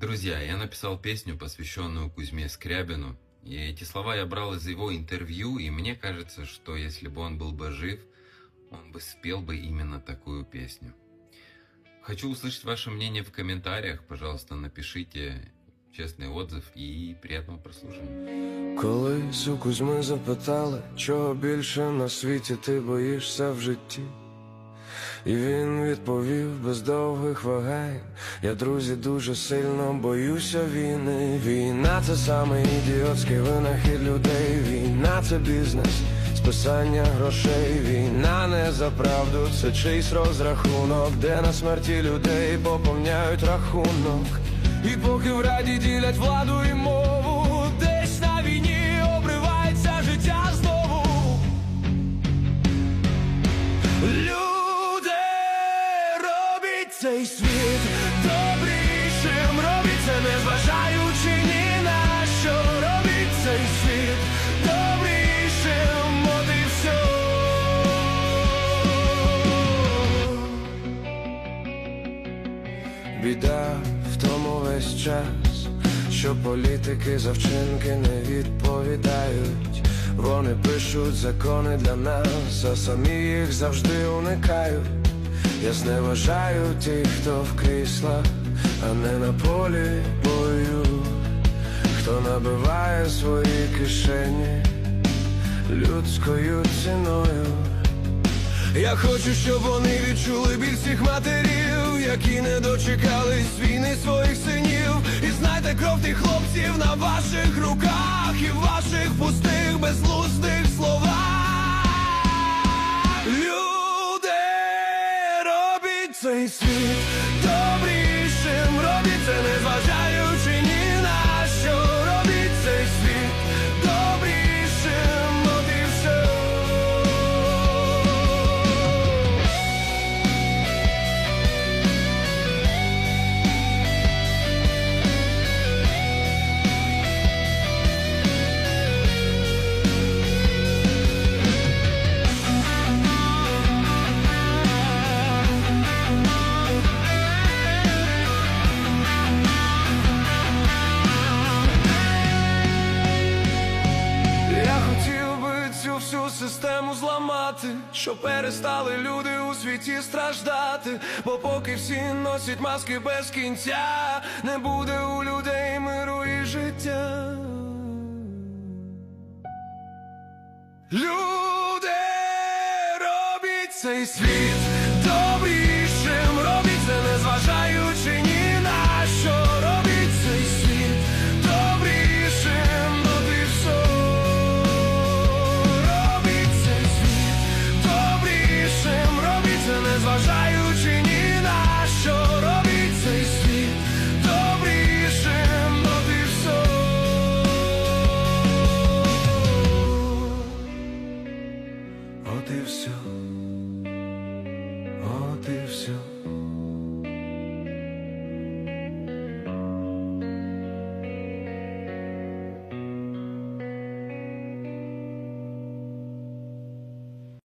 Друзья, я написал песню, посвященную Кузьме Скрябину. И эти слова я брал из его интервью, и мне кажется, что если бы он был бы жив, он бы спел бы именно такую песню. Хочу услышать ваше мнение в комментариях. Пожалуйста, напишите честный отзыв и приятного прослушивания. Колись у Кузьми запитали, чого більше на світі ти боїшся в житті. І він відповів без довгих вагань. Я, друзі, дуже сильно боюся війни. Війна це саме ідіотський винахід людей. Війна це бізнес, списання грошей. Війна не за правду, це чийсь розрахунок, де на смерті людей поповняють рахунок. І поки в раді ділять владу і мову, цей світ добрішим, робіть це незважаючи ні на що, робіть цей світ добрішим, от. Біда в тому весь час, що політики за вчинки не відповідають. Вони пишуть закони для нас, а самі їх завжди уникають. Я зневажаю тих, хто в кріслах, а не на полі бою, хто набиває свої кишені людською ціною. Я хочу, щоб вони відчули біль всіх матерів, які не дочекались війни своїх синів. І знайте кров тих хлопців на ваших руках і ваших пустих безглуздих цей світ систему зламати, щоб перестали люди у світі страждати. Бо поки всі носять маски без кінця, не буде у людей миру і життя. Люди робіть цей світ схопився.